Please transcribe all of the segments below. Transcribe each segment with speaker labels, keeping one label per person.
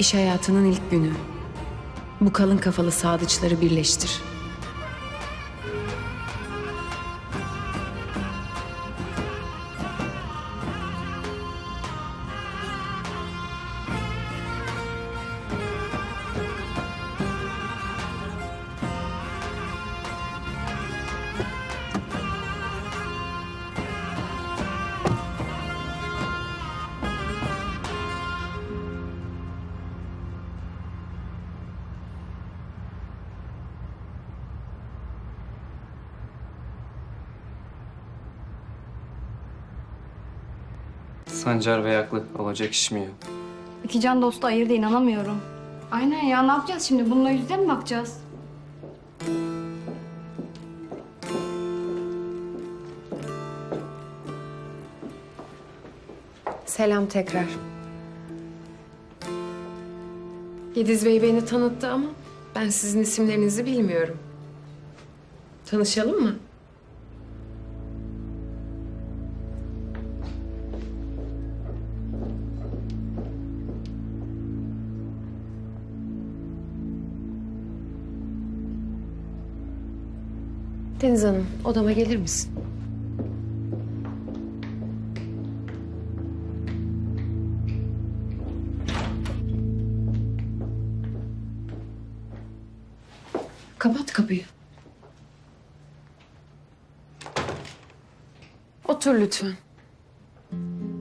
Speaker 1: İş hayatının ilk günü. Bu kalın kafalı sadıçları birleştir.
Speaker 2: Sancar ve Yaklı olacak iş mi ya?
Speaker 3: İki can dostu ayırdı inanamıyorum. Aynen ya ne yapacağız şimdi? Bununla yüzde mi bakacağız?
Speaker 1: Selam tekrar. Gediz Bey beni tanıttı ama ben sizin isimlerinizi bilmiyorum. Tanışalım mı? Deniz Hanım, odama gelir misin? Kapat kapıyı. Otur lütfen.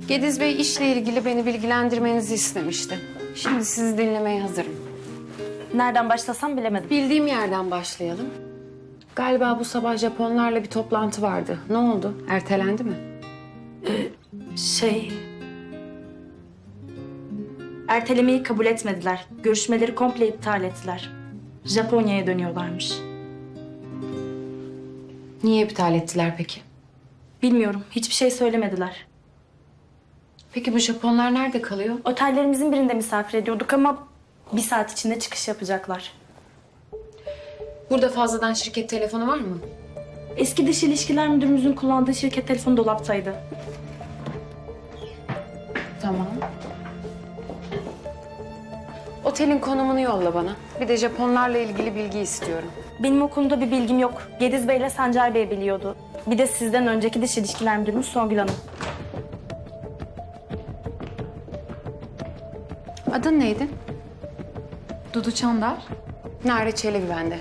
Speaker 1: Gediz Bey işle ilgili beni bilgilendirmenizi istemişti. Şimdi sizi dinlemeye hazırım.
Speaker 4: Nereden başlasam bilemedim.
Speaker 1: Bildiğim yerden başlayalım. Galiba bu sabah Japonlarla bir toplantı vardı. Ne oldu? Ertelendi mi?
Speaker 4: Şey... Ertelemeyi kabul etmediler. Görüşmeleri komple iptal ettiler. Japonya'ya dönüyorlarmış.
Speaker 1: Niye iptal ettiler peki?
Speaker 4: Bilmiyorum, hiçbir şey söylemediler.
Speaker 1: Peki bu Japonlar nerede kalıyor?
Speaker 4: Otellerimizin birinde misafir ediyorduk ama bir saat içinde çıkış yapacaklar.
Speaker 1: Burada fazladan şirket telefonu var mı?
Speaker 4: Eski dış ilişkiler müdürümüzün kullandığı şirket telefonu dolaptaydı.
Speaker 1: Tamam. Otelin konumunu yolla bana. Bir de Japonlarla ilgili bilgi istiyorum.
Speaker 4: Benim o konuda bir bilgim yok. Gediz Bey ile Sancar Bey biliyordu. Bir de sizden önceki dış ilişkiler müdürümüz Songül Hanım.
Speaker 1: Adın neydi?
Speaker 3: Dudu Çandar.
Speaker 1: Nare Çelebi bende.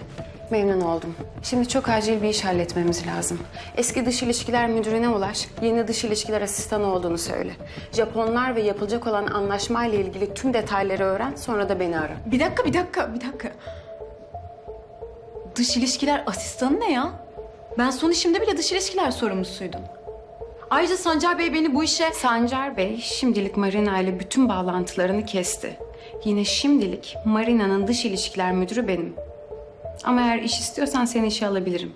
Speaker 1: Memnun oldum. Şimdi çok acil bir iş halletmemiz lazım. Eski dış ilişkiler müdürüne ulaş, yeni dış ilişkiler asistanı olduğunu söyle. Japonlar ve yapılacak olan anlaşmayla ilgili tüm detayları öğren, sonra da beni ara.
Speaker 5: Bir dakika, bir dakika, bir dakika. Dış ilişkiler asistanı ne ya? Ben son işimde bile dış ilişkiler sorumlusuydum. Ayrıca Sancar Bey beni bu işe...
Speaker 1: Sancar Bey şimdilik Marina ile bütün bağlantılarını kesti. Yine şimdilik Marina'nın dış ilişkiler müdürü benim. Ama eğer iş istiyorsan seni işe alabilirim.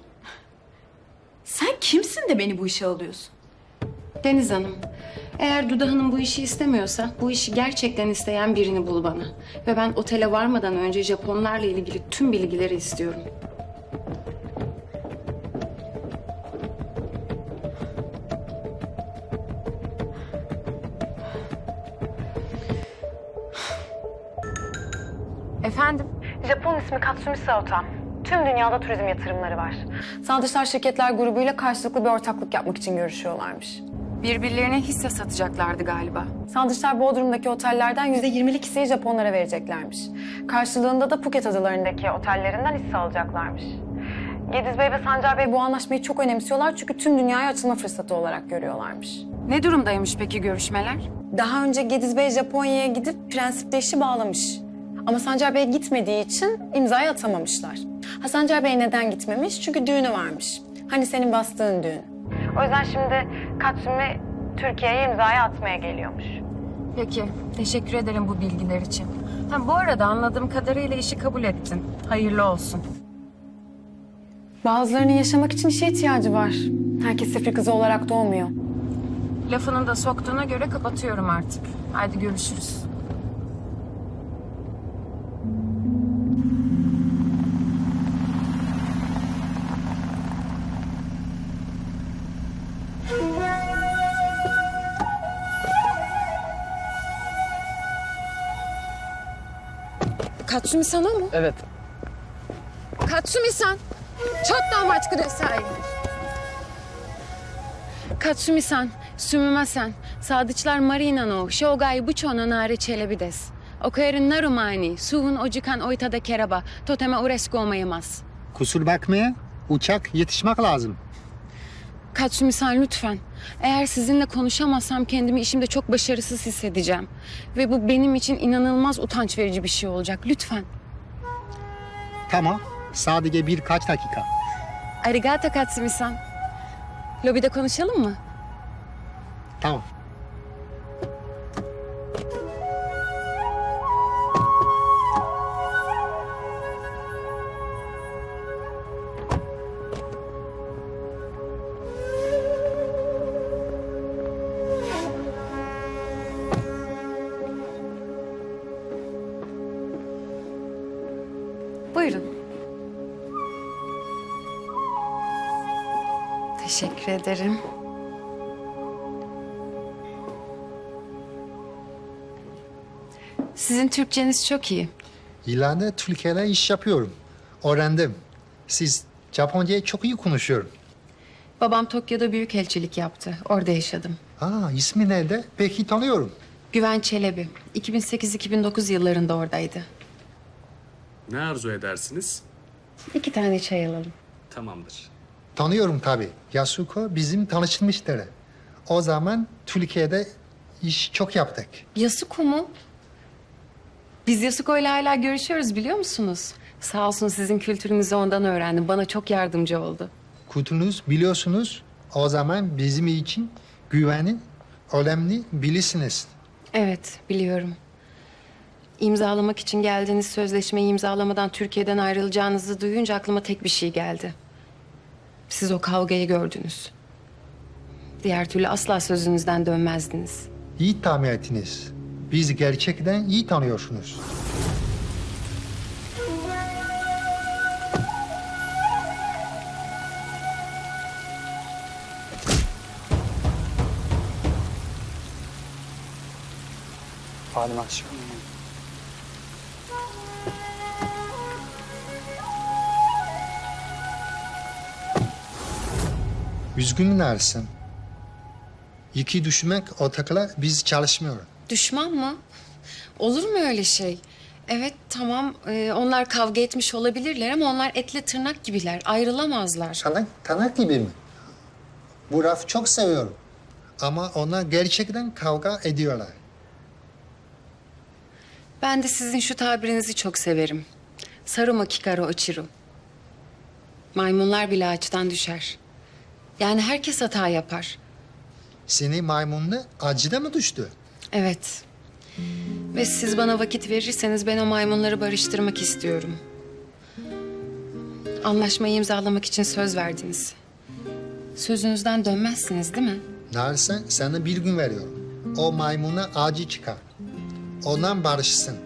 Speaker 5: Sen kimsin de beni bu işe alıyorsun?
Speaker 1: Deniz Hanım, eğer Duda Hanım bu işi istemiyorsa bu işi gerçekten isteyen birini bul bana. Ve ben otele varmadan önce Japonlarla ilgili tüm bilgileri istiyorum.
Speaker 6: Japon ismi Katsumi Saotan. Tüm dünyada turizm yatırımları var. Sağ şirketler grubuyla karşılıklı bir ortaklık yapmak için görüşüyorlarmış.
Speaker 1: Birbirlerine hisse satacaklardı galiba.
Speaker 6: Sağ Bodrum'daki otellerden %20'lik hisseyi Japonlara vereceklermiş. Karşılığında da Phuket adalarındaki otellerinden hisse alacaklarmış. Gediz Bey ve Sancar Bey bu anlaşmayı çok önemsiyorlar çünkü tüm dünyaya açılma fırsatı olarak görüyorlarmış.
Speaker 1: Ne durumdaymış peki görüşmeler?
Speaker 6: Daha önce Gediz Bey Japonya'ya gidip prensipte işi bağlamış. Ama Sancar Bey gitmediği için imzayı atamamışlar. Ha Sancar Bey neden gitmemiş? Çünkü düğünü varmış. Hani senin bastığın düğün. O yüzden şimdi Katsumi Türkiye'ye imzayı atmaya geliyormuş.
Speaker 1: Peki, teşekkür ederim bu bilgiler için. Ha, bu arada anladığım kadarıyla işi kabul ettin. Hayırlı olsun.
Speaker 6: Bazılarının yaşamak için işe ihtiyacı var. Herkes sefri kızı olarak doğmuyor.
Speaker 1: Lafını da soktuğuna göre kapatıyorum artık. Haydi görüşürüz. Katsumi-san mı?
Speaker 2: Evet.
Speaker 1: Katsumi-san. Çottan maç kudasai. Katsumi-san, sumimasen. Sadıçlar marina no shogai bucho no nare çelebi des. Okuyerin narumani, suhun ojikan oitada keraba, toteme uresku omayamaz.
Speaker 7: Kusur bakmaya uçak yetişmek lazım.
Speaker 1: Katsumi-san lütfen. Eğer sizinle konuşamazsam kendimi işimde çok başarısız hissedeceğim. Ve bu benim için inanılmaz utanç verici bir şey olacak. Lütfen.
Speaker 7: Tamam. Sadece birkaç dakika.
Speaker 1: Arigato Katsumi-san. Lobide konuşalım mı?
Speaker 7: Tamam.
Speaker 1: Teşekkür ederim. Sizin Türkçeniz çok iyi.
Speaker 7: İleride Türkiye'de iş yapıyorum. Öğrendim. Siz Japonca'yı çok iyi konuşuyorum.
Speaker 1: Babam Tokyo'da büyükelçilik yaptı. Orada yaşadım.
Speaker 7: Aa, ismi nerede? Peki tanıyorum.
Speaker 1: Güven Çelebi. 2008-2009 yıllarında oradaydı.
Speaker 8: Ne arzu edersiniz?
Speaker 1: İki tane çay alalım.
Speaker 8: Tamamdır.
Speaker 7: Tanıyorum tabii. Yasuko bizim tanışmışları. O zaman Türkiye'de iş çok yaptık.
Speaker 1: Yasuko mu? Biz Yasuko ile hala görüşüyoruz biliyor musunuz? Sağ olsun sizin kültürünüzü ondan öğrendim. Bana çok yardımcı oldu.
Speaker 7: Kültürünüz biliyorsunuz. O zaman bizim için güvenin önemli bilirsiniz.
Speaker 1: Evet, biliyorum. İmzalamak için geldiğiniz sözleşmeyi imzalamadan Türkiye'den ayrılacağınızı duyunca aklıma tek bir şey geldi. Siz o kavgayı gördünüz. Diğer türlü asla sözünüzden dönmezdiniz.
Speaker 7: İyi tahmin ettiniz. Biz gerçekten iyi tanıyorsunuz.
Speaker 2: Fadim aç.
Speaker 7: Üzgünüm Ersin. İki düşmek ortakla biz çalışmıyor.
Speaker 1: Düşman mı? Olur mu öyle şey? Evet tamam e, onlar kavga etmiş olabilirler ama onlar etle tırnak gibiler. Ayrılamazlar.
Speaker 7: Tanak, tanak gibi mi? Bu raf çok seviyorum. Ama onlar gerçekten kavga ediyorlar.
Speaker 1: Ben de sizin şu tabirinizi çok severim. Saruma kikaro ochiru. Maymunlar bile ağaçtan düşer. Yani herkes hata yapar.
Speaker 7: Seni maymunla acıda mı düştü?
Speaker 1: Evet. Ve siz bana vakit verirseniz ben o maymunları barıştırmak istiyorum. Anlaşmayı imzalamak için söz verdiniz. Sözünüzden dönmezsiniz değil mi?
Speaker 7: Narsen sana bir gün veriyorum. O maymuna acı çıkar. Ondan barışsın.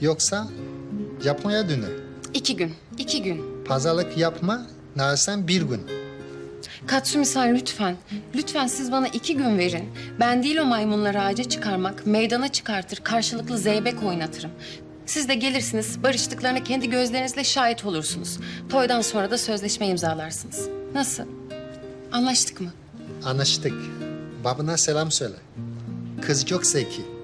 Speaker 7: Yoksa Japonya döner.
Speaker 1: İki gün, iki gün.
Speaker 7: Pazarlık yapma, Narsen bir gün.
Speaker 1: Katsumi-san lütfen. Lütfen siz bana iki gün verin. Ben değil o maymunları ağaca çıkarmak, meydana çıkartır, karşılıklı zeybek oynatırım. Siz de gelirsiniz, barıştıklarına kendi gözlerinizle şahit olursunuz. Toydan sonra da sözleşme imzalarsınız. Nasıl? Anlaştık mı?
Speaker 7: Anlaştık. Babana selam söyle. Kız çok zeki.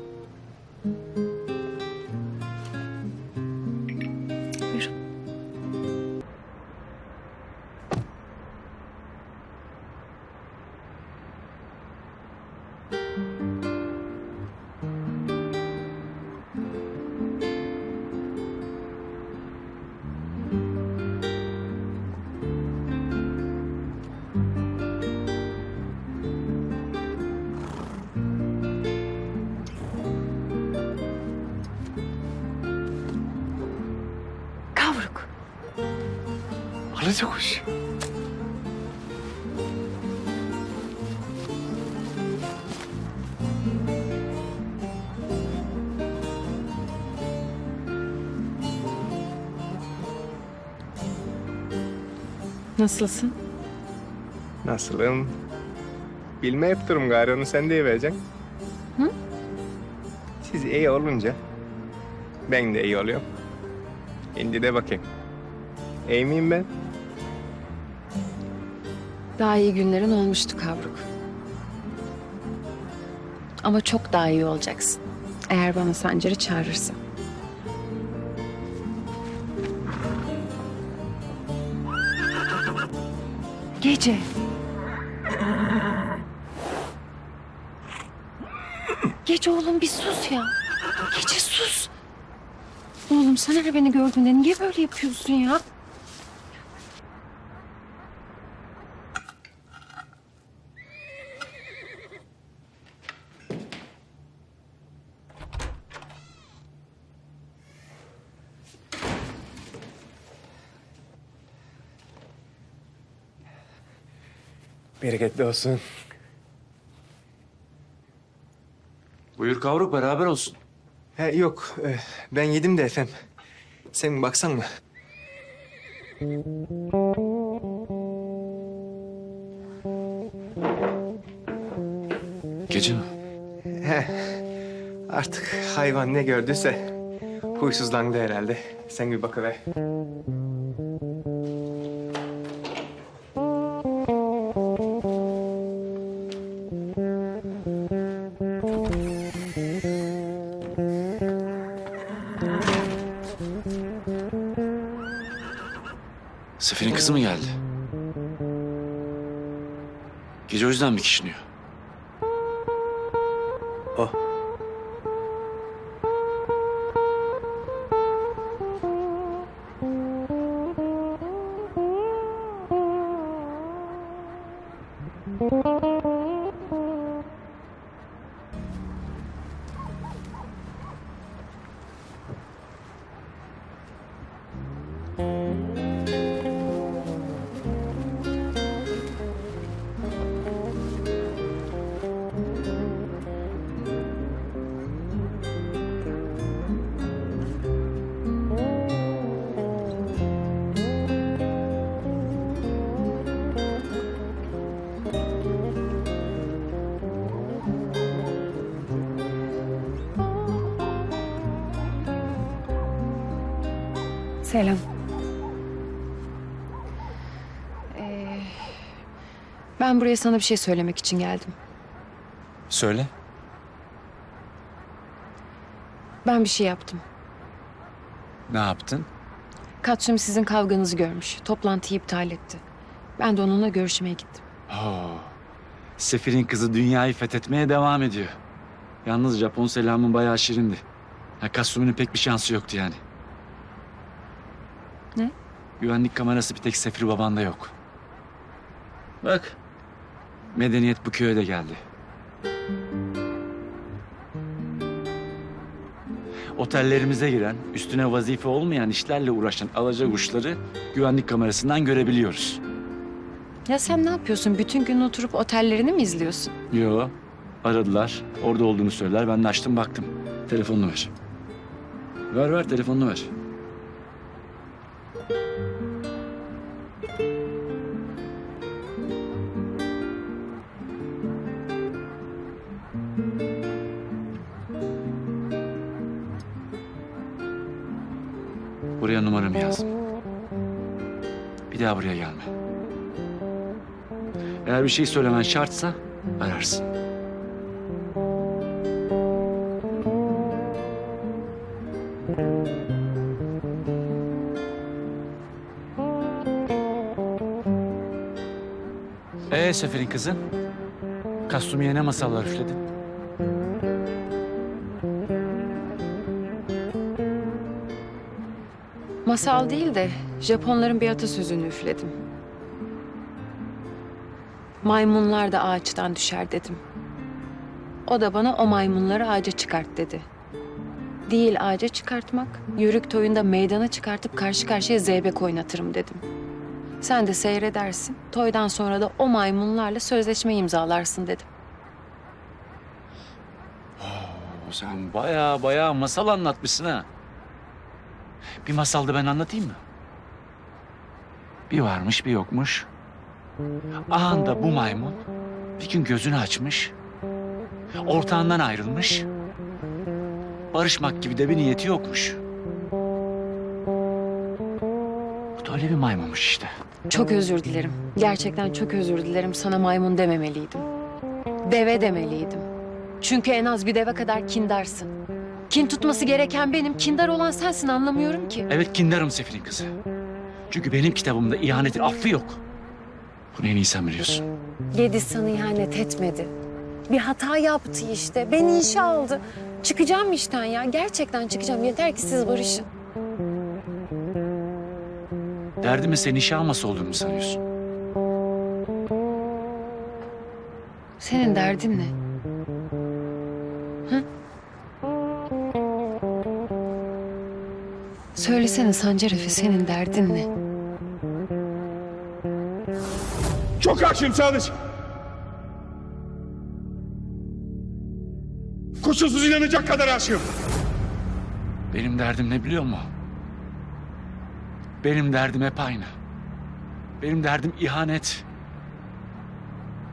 Speaker 2: Alıcı kuş.
Speaker 1: Nasılsın?
Speaker 9: Nasılım? Bilmeyip durum gari onu sen deyivereceksin. Siz iyi olunca ben de iyi oluyorum. Şimdi de bakayım. İyi miyim ben?
Speaker 1: Daha iyi günlerin olmuştu Kavruk. Ama çok daha iyi olacaksın. Eğer bana Sancar'ı çağırırsan. Gece. Gece oğlum bir sus ya. Gece sus. Oğlum sen her beni gördüğünde niye böyle yapıyorsun ya?
Speaker 9: Bereketli olsun.
Speaker 2: Buyur kavruk beraber olsun.
Speaker 9: He, yok, e, ben yedim de efem. Sen baksan mı?
Speaker 2: Gece mi?
Speaker 9: He, artık hayvan ne gördüyse huysuzlandı herhalde. Sen bir bakıver.
Speaker 2: Sefer'in kızı mı geldi? Gece o yüzden mi kişniyor?
Speaker 9: O.
Speaker 1: Selam. Ee, ben buraya sana bir şey söylemek için geldim.
Speaker 2: Söyle.
Speaker 1: Ben bir şey yaptım.
Speaker 2: Ne yaptın?
Speaker 1: Katsumi sizin kavganızı görmüş. Toplantıyı iptal etti. Ben de onunla görüşmeye gittim.
Speaker 2: Oo. Sefir'in kızı dünyayı fethetmeye devam ediyor. Yalnız Japon selamın bayağı şirindi. Ha, Kasumi'nin pek bir şansı yoktu yani.
Speaker 1: Ne?
Speaker 2: Güvenlik kamerası bir tek Sefir babanda yok. Bak. Medeniyet bu köye de geldi. Otellerimize giren, üstüne vazife olmayan işlerle uğraşan alacakuşları güvenlik kamerasından görebiliyoruz.
Speaker 1: Ya sen ne yapıyorsun? Bütün gün oturup otellerini mi izliyorsun?
Speaker 2: Yo, aradılar. Orada olduğunu söylediler. Ben de açtım baktım. Telefonunu ver. Ver ver telefonunu ver. Buraya numaramı yaz. Bir daha buraya gelme. Eğer bir şey söylemen şartsa ararsın. Ee Sefer'in kızı? Kastumiye ne masallar üfledin?
Speaker 1: Masal değil de Japonların bir atasözünü üfledim. Maymunlar da ağaçtan düşer dedim. O da bana o maymunları ağaca çıkart dedi. Değil ağaca çıkartmak, yörük toyunda meydana çıkartıp karşı karşıya zeybek oynatırım dedim. Sen de seyredersin, toydan sonra da o maymunlarla sözleşme imzalarsın dedim.
Speaker 2: Sen bayağı bayağı masal anlatmışsın ha. Bir masal da ben anlatayım mı? Bir varmış bir yokmuş. Ahanda bu maymun bir gün gözünü açmış. Ortağından ayrılmış. Barışmak gibi de bir niyeti yokmuş. Öyle bir maymunmuş işte.
Speaker 1: Çok özür dilerim. Gerçekten çok özür dilerim. Sana maymun dememeliydim. Deve demeliydim. Çünkü en az bir deve kadar kindarsın. Kin tutması gereken benim, kindar olan sensin anlamıyorum ki.
Speaker 2: Evet kindarım Sefir'in kızı. Çünkü benim kitabımda ihanetin affı yok. Bunu en iyi sen biliyorsun.
Speaker 1: Gediz sana ihanet etmedi. Bir hata yaptı işte. Beni işe aldı. Çıkacağım işten ya. Gerçekten çıkacağım. Yeter ki siz barışın.
Speaker 2: Derdimin senin işe alması olduğunu mu sanıyorsun?
Speaker 1: Senin derdin ne? Hı? Söylesene Sancar Efe senin derdin ne?
Speaker 10: Çok aşığım Sadıç. Kusursuz inanacak kadar aşığım.
Speaker 2: Benim derdim ne biliyor musun? Benim derdim hep aynı. Benim derdim ihanet.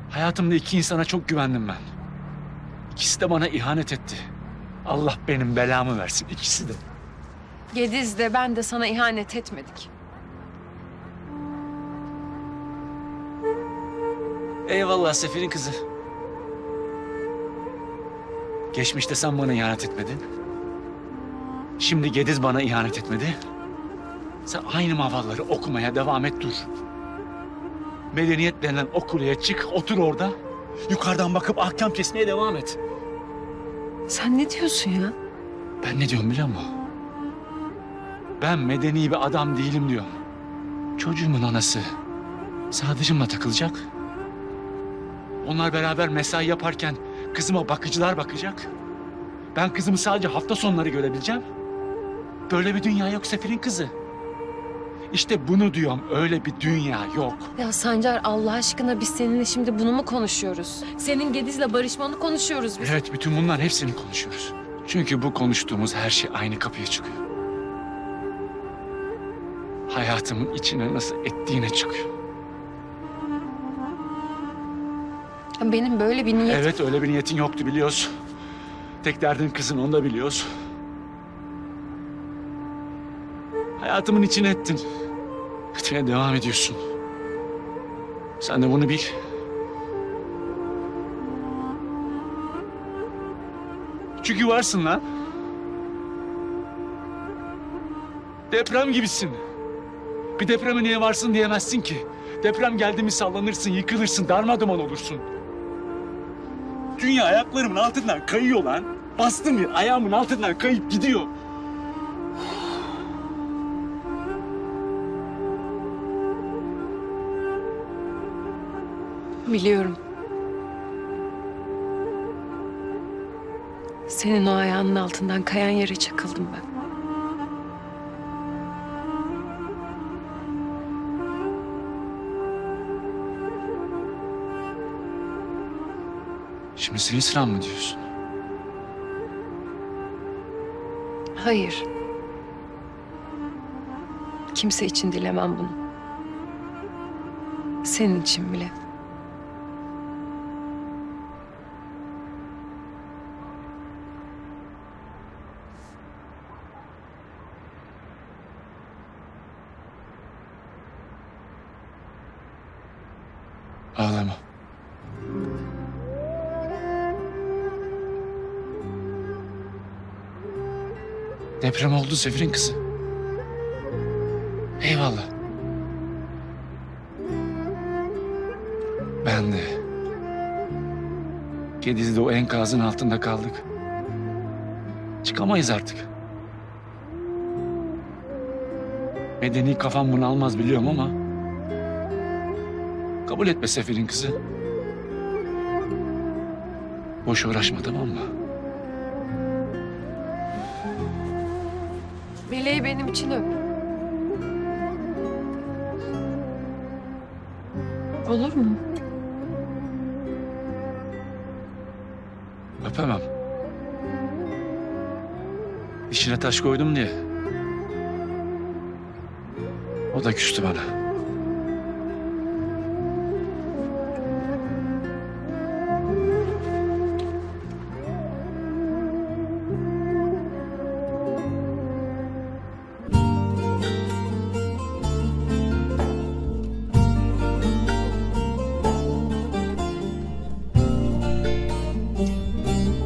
Speaker 2: Hayatımda iki insana çok güvendim ben. İkisi de bana ihanet etti. Allah benim belamı versin ikisi de.
Speaker 1: Gediz de ben de sana ihanet etmedik.
Speaker 2: Eyvallah Sefir'in kızı. Geçmişte sen bana ihanet etmedin. Şimdi Gediz bana ihanet etmedi. Sen aynı mavalları okumaya devam et dur. Medeniyet denilen o kuleye çık, otur orada. Yukarıdan bakıp ahkam kesmeye devam et.
Speaker 1: Sen ne diyorsun ya?
Speaker 2: Ben ne diyorum biliyor musun? Ben medeni bir adam değilim diyorum. Çocuğumun anası Sadıcımla takılacak. Onlar beraber mesai yaparken kızıma bakıcılar bakacak. Ben kızımı sadece hafta sonları görebileceğim. Böyle bir dünya yok Sefir'in kızı. İşte bunu diyorum öyle bir dünya yok.
Speaker 1: Ya Sancar Allah aşkına biz seninle şimdi bunu mu konuşuyoruz? Senin Gediz'le barışmanı konuşuyoruz biz.
Speaker 2: Evet bütün bunların hepsini konuşuyoruz. Çünkü bu konuştuğumuz her şey aynı kapıya çıkıyor. Hayatımın içine nasıl ettiğine çıkıyor.
Speaker 1: Benim böyle bir niyetim...
Speaker 2: Evet öyle bir niyetin yoktu biliyoruz. Tek derdin kızın onu da biliyoruz. Hayatımın içine ettin. Etmeye devam ediyorsun. Sen de bunu bil. Çünkü varsın lan. Deprem gibisin. Bir depreme niye varsın diyemezsin ki. Deprem geldi mi sallanırsın, yıkılırsın, darmadağın olursun. Dünya ayaklarımın altından kayıyor lan. Bastım ya ayağımın altından kayıp gidiyor.
Speaker 1: Biliyorum. Senin o ayağının altından kayan yere çakıldım ben.
Speaker 2: Şimdi senin sıran mı diyorsun?
Speaker 1: Hayır. Kimse için dilemem bunu. Senin için bile.
Speaker 2: Deprem oldu Sefer'in kızı. Eyvallah. Ben de. Gediz'de o enkazın altında kaldık. Çıkamayız artık. Medeni kafam bunu almaz biliyorum ama... Kabul etme Sefer'in kızı. Boş uğraşma tamam mı?
Speaker 1: Meleği benim için öp. Olur mu?
Speaker 2: Öpemem. İşine taş koydum diye. O da küstü bana.